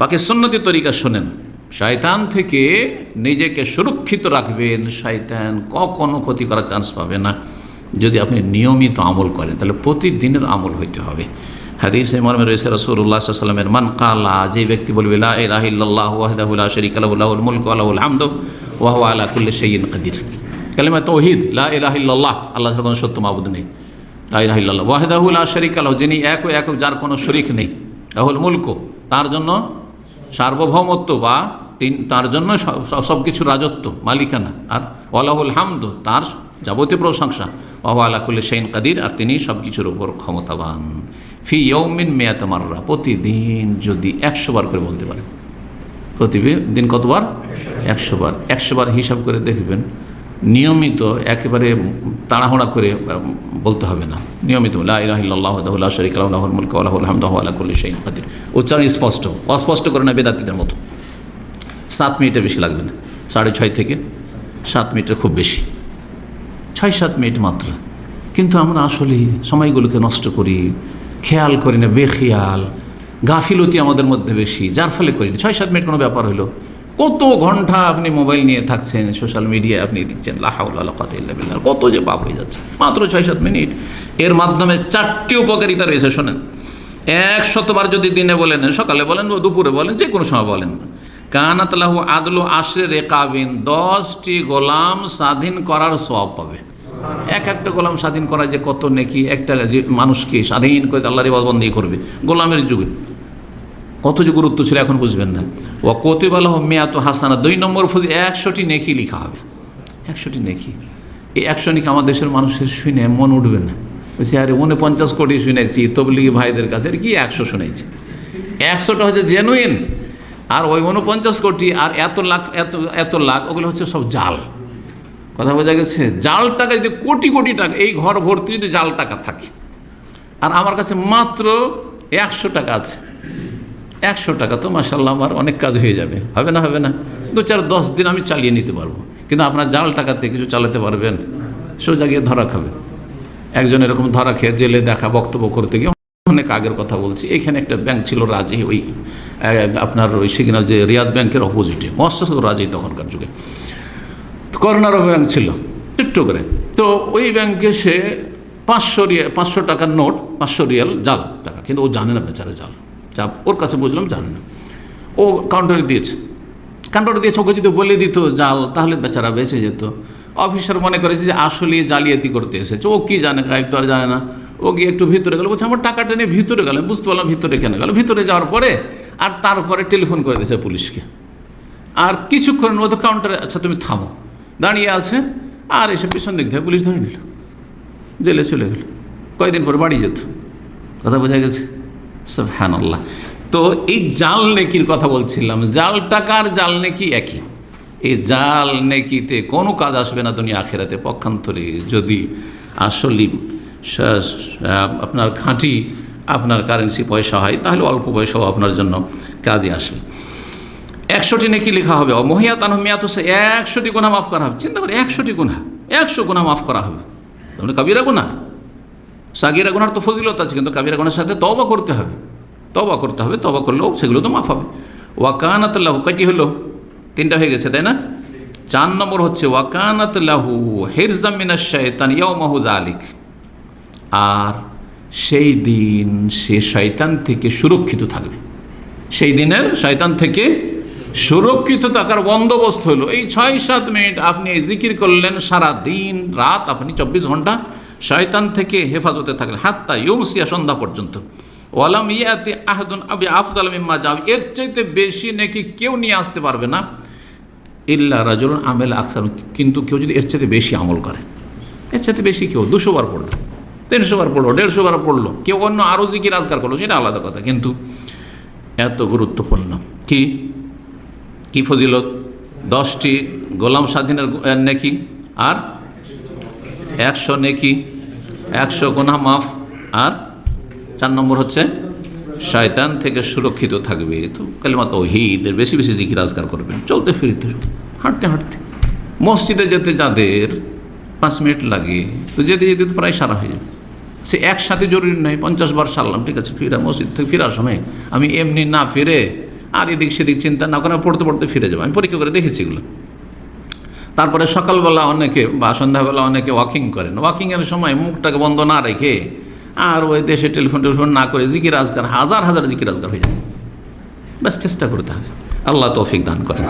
বাকি সুন্নতি তরিকা শোনেন। শয়তান থেকে নিজেকে সুরক্ষিত রাখবেন, শয়তান কখনো ক্ষতি করার চান্স পাবে না। যদি আপনি নিয়মিত আমল করেন, তাহলে প্রতিদিনের আমল হইতে হবে। হাদিস মর্মে রয়েছে রসুল্লাহ সাল্লামের মান কালা যে ব্যক্তি বলবে, লা ইলাহিল্লাহ ওয়াহদাহুল্লাহ শরিক আলাহুল মুলক আলাহুল হামদ ওয়াহ আলা কুল্লি সঈন কাদির কালিমা তৌহিদ, লা ইলাহিল্লাহ আল্লাহ কোনো সত্য মাবুদ নেই। লা ইলাহিল্লাহ ওয়াহদাহুল শরিক আলাহ যিনি এক ও একক, যার কোনো শরিক নেই। রাহুল মুলক তার জন্য সার্বভৌমত্ব বা তিন, তার জন্য সব কিছু রাজত্ব, মালিকানা। আর ওয়ালাহুল হামদ, তার যাবতীয় প্রশংসা। বাবা আলাকুল্লি সেইন কাদির, আর তিনি সব কিছুর উপর ক্ষমতাবান। ফি ইয়ৌমিন মেয়াত মাররা, প্রতিদিন যদি একশোবার করে বলতে পারেন। প্রতিদিন কতবার? একশোবার একশোবার একশো বার হিসাব করে দেখবেন নিয়মিত একেবারে তাড়াহুড়া করে বলতে হবে না। নিয়মিত উচ্চারণ স্পষ্ট, অস্পষ্ট করে না বেদাতিদের মতো। সাত মিনিটে বেশি লাগবে না। সাড়ে ছয় থেকে সাত মিনিটের খুব বেশি। ছয় সাত মিনিট মাত্র। কিন্তু আমরা আসলে সময়গুলোকে নষ্ট করি, খেয়াল করি না, বেখেয়াল, গাফিলতি আমাদের মধ্যে বেশি, যার ফলে করি না। ছয় সাত মিনিট কোনো ব্যাপার হলো। কত ঘণ্টা আপনি মোবাইল নিয়ে থাকছেন, সোশ্যাল মিডিয়ায় আপনি দিচ্ছেন লাহাউল্লাহ কত যে পাপ হয়ে যাচ্ছে। মাত্র ছয় সাত মিনিট। এর মাধ্যমে চারটি উপকারিতা রয়েছে, শোনেন। এক শতবার যদি দিনে বলেন সকালে বলেন বা দুপুরে বলেন, যে কোনো সময় বলেন কানাতলাহু আদলু আশরে রেকাবিন, দশটি গোলাম স্বাধীন করার সব পাবে। এক একটা গোলাম স্বাধীন করা যে কত নেকি, একটা মানুষকে স্বাধীন করে আল্লাহর বন্দি করবে। গোলামের যুগে। কত যে গুরুত্ব ছিল এখন বুঝবেন না। ও কতিবালাহ মেয়াত হাসানা, দুই নম্বর ফুজি একশোটি নেকি লিখা হবে। একশোটি নেকি। এই একশো নেকি আমার দেশের মানুষের শুনে মন উঠবে না। বলছি, আরে, উনপঞ্চাশ কোটি শুনেছি তবলিগি ভাইদের কাছে আর কি একশো শুনেছি? একশোটা হচ্ছে জেনুইন আর ওই উনপঞ্চাশ কোটি আর এত লাখ, এত এত লাখ, ওগুলো হচ্ছে সব জাল। কথা বোঝা গেছে? জাল টাকা যদি কোটি কোটি টাকা, এই ঘর ভর্তি যদি জাল টাকা থাকে। আর আমার কাছে মাত্র একশো টাকা আছে। একশো টাকা তো মাসাল্লাহ আমার অনেক কাজ হয়ে যাবে। হবে না হবে না। দু চার দশ দিন আমি চালিয়ে নিতে পারব। কিন্তু আপনার জাল টাকাতে কিছু চালাতে পারবেন, সোজা গিয়ে ধরা খাবেন। একজন এরকম ধরা খেয়ে জেলে দেখা, বক্তব্য করতে গিয়ে অনেক আগের কথা বলছি। এখানে একটা ব্যাংক ছিল রাজি, ওই আপনার ওই সিগন্যাল যে রিয়াদ ব্যাংকের অপোজিটে মস্ত রাজি তখনকার যুগে। করোনারও ব্যাংক ছিল ছোট্ট করে। তো ওই ব্যাংকে সে পাঁচশো রিয়াল পাঁচশো টাকার নোট, পাঁচশো রিয়াল জাল টাকা। কিন্তু ও জানে না বেচারা জাল। যা ওর কাছে বুঝলাম জানে না। ও কাউন্টারে দিয়েছে। কাউন্টারে দিয়েছে, ওকে যদি বলে দিত, জাল, তাহলে বেচারা বেঁচে যেত। অফিসার মনে করেছে যে আসলে জালিয়াতি করতে এসেছে। ও কি জানে গাইব তো আর জানে না। ও গিয়ে একটু ভিতরে গেল, বলছে, আমার টাকাটা নিয়ে ভিতরে গেল। বুঝতে পারলাম ভিতরে কেন গেল। ভিতরে যাওয়ার পরে আর তারপরে টেলিফোন করে দিয়েছে পুলিশকে। আর কিছুক্ষণের মধ্যে কাউন্টারে আচ্ছা তুমি থামো। দাঁড়িয়ে আছে, আর এসে পিছন দিক থেকে পুলিশ ধরে নিল। জেলে চলে গেল। কয়েকদিন পরে বাড়ি যেত। কথা বোঝা গেছে। আল্লাহ তো এই জাল নেকির কথা বলছিলাম। জাল টাকার জাল নেকি একই। এই জাল নেকিতে কোনো কাজ আসবে না দুনিয়া আখেরাতে। পক্ষান্তরে যদি আসলে আপনার খাঁটি, আপনার কারেন্সি পয়সা হয়, তাহলে অল্প পয়সাও আপনার জন্য কাজে আসবে। একশোটি নেকি লেখা হবে। মহিয়া তান মিয়াত সে একশোটি গুণা মাফ করা হবে। চিন্তা করি একশোটি গুণা একশো গুণা মাফ করা হবে। তাহলে কাবিরা গুণা সাগিরা গুনার তো ফজিলত আছে, কিন্তু কাবিরা গুনার সাথে তবা করতে হবে। তবা করতে হবে তবা করলেও সেগুলো তো মাফ হবে। ওয়াকানাত লাহু, কয়টি হলো? তিনটা হয়ে গেছে, তাই না? চার নম্বর হচ্ছে, ওয়াকানাত লাহু হেরজামিনা শয়তান ইয়াও মাহুজ আলিক আর সেই দিন সে শয়তান থেকে সুরক্ষিত থাকবে। সেই দিনের শয়তান থেকে সুরক্ষিত থাকার বন্দোবস্ত হলো। এই ছয় সাত মিনিট আপনি জিকির করলেন, সারা দিন, রাত, আপনি চব্বিশ ঘণ্টা শয়তান থেকে হেফাজতে থাকলেন, হাত্তা ইউমসিয়া সন্ধ্যা পর্যন্ত। ওয়ালাম ইয়াতে আহদুন আবি আফদাল মিম্মা যাও। এর চাইতে বেশি নাকি কেউ নিয়ে আসতে পারবে না। ইল্লা রাজুল আমেল আকসার। কিন্তু কেউ যদি এর চাইতে বেশি আমল করে, এর চাইতে বেশি কেউ, দুশো বার পড়ল, তিনশো বার পড়ল, দেড়শো বার পড়ল, কেউ অন্য আরও জিকির আজকার করল, সেটা আলাদা কথা। কিন্তু এত গুরুত্বপূর্ণ। কি? কি ফজিলত? দশটি গোলাম স্বাধীনের নেকি? আর একশো নেকি? একশো গোনা মাফ? আর চার নম্বর হচ্ছে, শয়তান থেকে সুরক্ষিত থাকবে। তো কালিমা তৌহিদের বেশি বেশি জিকির আজকার করবেন। চলতে ফিরতে হাঁটতে হাঁটতে। মসজিদে যেতে যাদের পাঁচ মিনিট লাগে, তো যেতে যেতে তো প্রায় সারা হয়ে যাবে। সে একসাথে জরুরি নয়, পঞ্চাশ বার সারলাম, ঠিক আছে, ফিরা মসজিদ থেকে ফেরার সময় আমি এমনি না ফিরে আর এদিক সেদিক চিন্তা না করে পড়তে পড়তে ফিরে যাব। আমি পরীক্ষা করে দেখেছি এগুলো। তারপরে সকালবেলা অনেকে বা সন্ধ্যাবেলা অনেকে ওয়াকিং করেন। ওয়াকিংয়ের সময় মুখটাকে বন্ধ না রেখে আর ওই দেশে টেলিফোন টেলিফোন না করে জিকির আজগার, হাজার হাজার জিকির আজগার হয়ে যায় ব্যাস চেষ্টা করতে হবে। আল্লাহ তৌফিক দান করেন।